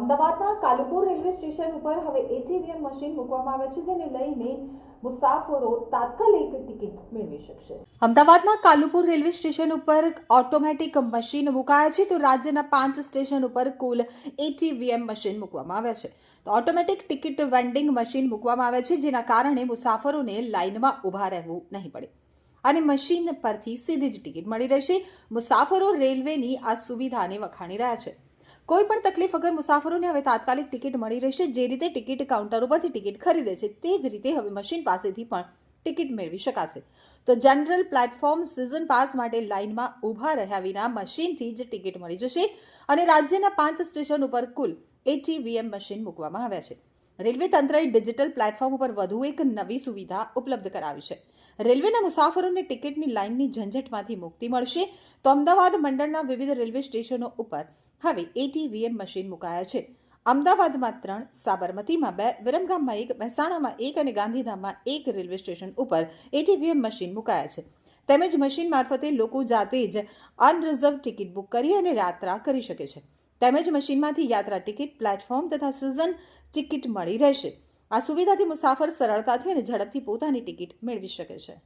અમદાવાદના Kalupur railway station ઉપર હવે એટીવીએમ મશીન મૂકવામાં આવે છે, જેને લઈને મુસાફરો તાત્કાલિક ટિકિટ મેળવી શકશે. અમદાવાદના કાલુપુર રેલવે સ્ટેશન ઉપર ઓટોમેટિક મશીન મુકાયા છે, તો રાજ્યના પાંચ સ્ટેશન ઉપર કુલ એટીવીએમ મશીન મૂકવામાં આવ્યા છે. તો ઓટોમેટિક ટિકિટ વેન્ડિંગ મશીન મૂકવામાં આવે છે, જેના કારણે મુસાફરોને લાઇનમાં ઊભા રહેવું નહીં પડે. અને મશીન પરથી સીધી જ ટિકિટ મળી રહેશે. મુસાફરો રેલવેની આ સુવિધાને વખાણી રહ્યા છે. કોઈ પણ તકલીફ વગર મુસાફરોને હવે તાત્કાલિક ટિકિટ મળી રહેશે. જે રીતે ટિકિટ કાઉન્ટર ઉપરથી ટિકિટ ખરીદે છે, તે જ રીતે હવે મશીન પાસેથી પણ ટિકિટ મેળવી શકાશે. તો જનરલ પ્લેટફોર્મ સિઝન પાસ માટે લાઇનમાં ઊભા રહ્યા વિના મશીનથી જ ટિકિટ મળી જશે અને રાજ્યના પાંચ સ્ટેશન ઉપર કુલ એટીવીએમ મશીન મૂકવામાં આવ્યા છે. રેલવે તંત્રએ ડિજિટલ પ્લેટફોર્મ ઉપર વધુ એક નવી સુવિધા ઉપલબ્ધ કરાવી છે. રેલવેના મુસાફરોને ટિકિટની લાઇનની ઝંઝટમાંથી મુક્તિ મળશે તો અમદાવાદ મંડળના વિવિધ રેલવે સ્ટેશનો ઉપર હવે એટીવીએમ મશીન મુકાયા છે. અમદાવાદમાં ત્રણ, સાબરમતીમાં બે, વિરમગામમાં એક, મહેસાણામાં એક અને ગાંધીધામમાં એક રેલવે સ્ટેશન ઉપર એટીવીએમ મશીન મુકાયા છે. તેમજ મશીન મારફતે લોકો જાતે જ અનરિઝર્વ ટિકિટ બુક કરી અને યાત્રા કરી શકે છે. તેમજ મશીનમાંથી યાત્રા ટિકિટ, પ્લેટફોર્મ તથા સિઝન ટિકિટ મળી રહેશે. આ સુવિધાથી મુસાફર સરળતાથી અને ઝડપથી પોતાની ટિકિટ મેળવી શકે છે.